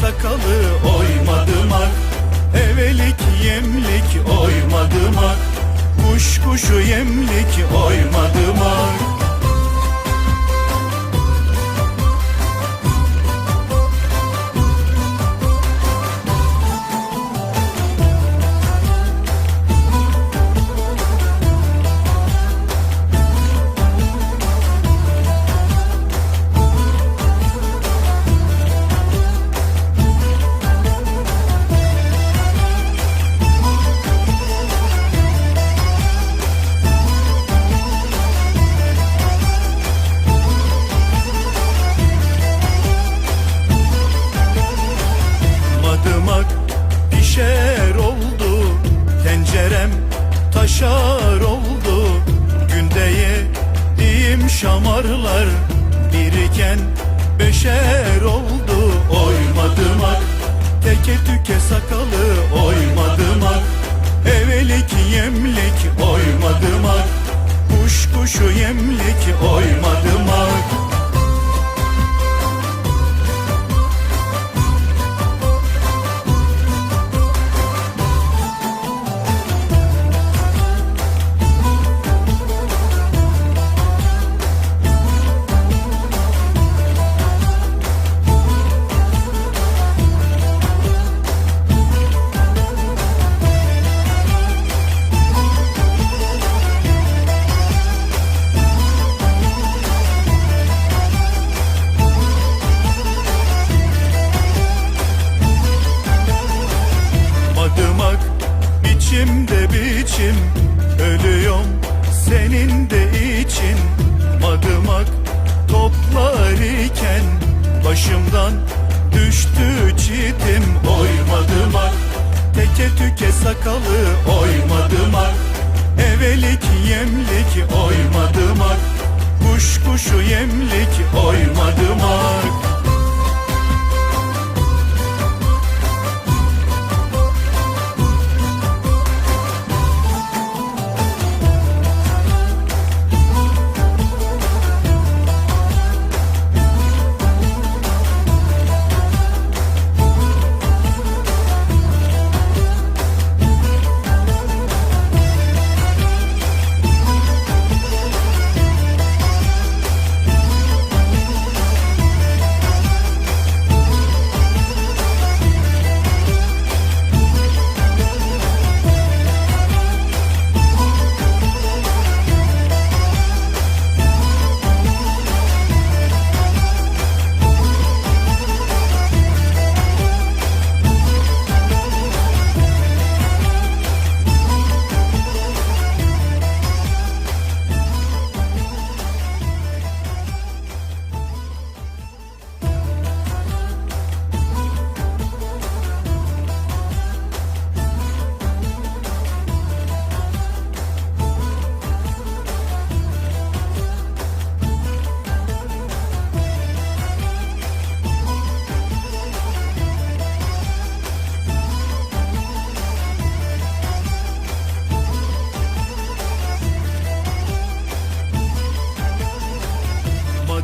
Sakalı oymadımak Evelik yemlik oymadımak Kuş kuşu yemlik oymadımak Madımak şamarlar Biriken beşer oldu. Oymadımak teke tüke sakalı. Oymadımak evelik yemlik. Oymadımak kuş kuşu yemlik. Oymadımak Madımak biçimde biçim. Ölüyorum senin de için. Madımak toplar iken Başımdan düştü çitim. Oy madımak Teke tüke sakalı oy madımak Evelik yemlik oy madımak Kuş kuşu yemlik oy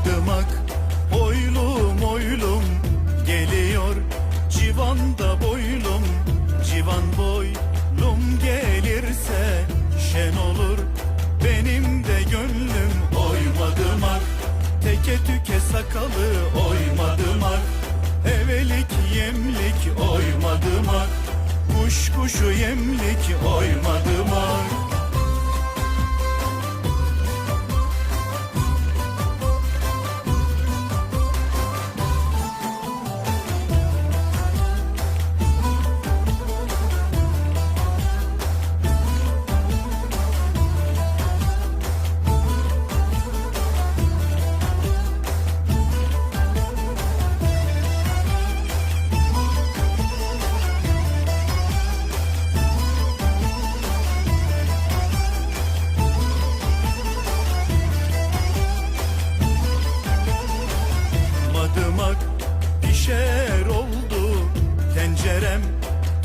Madımak oylum oylum geliyor Civanda boylum. Civan boylum gelirse şen olur Benim de gönlüm oymadımak. Teke tüke sakalı oymadımak. Evelik yemlik oymadımak. Kuş kuşu yemlik oymadımak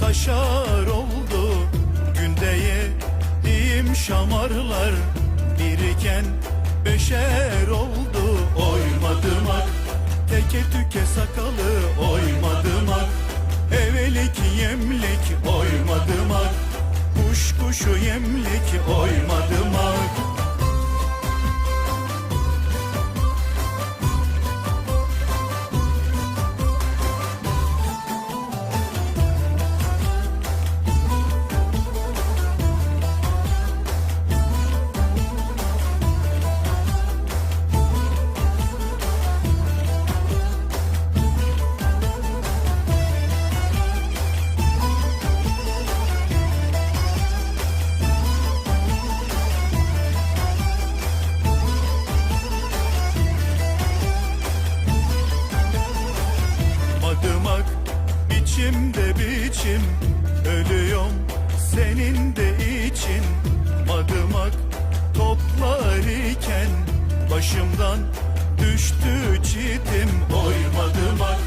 kaşar oldu. Günde yediğim şamarlar Biriken beşer oldu. Oymadım ak Teke tüke sakalı. Oymadım ak Evelik yemlik. Oymadım ak Kuş kuşu yemlik. Oymadım senin de için. Madımak toplar iken Başımdan düştü çitim. Oy madımak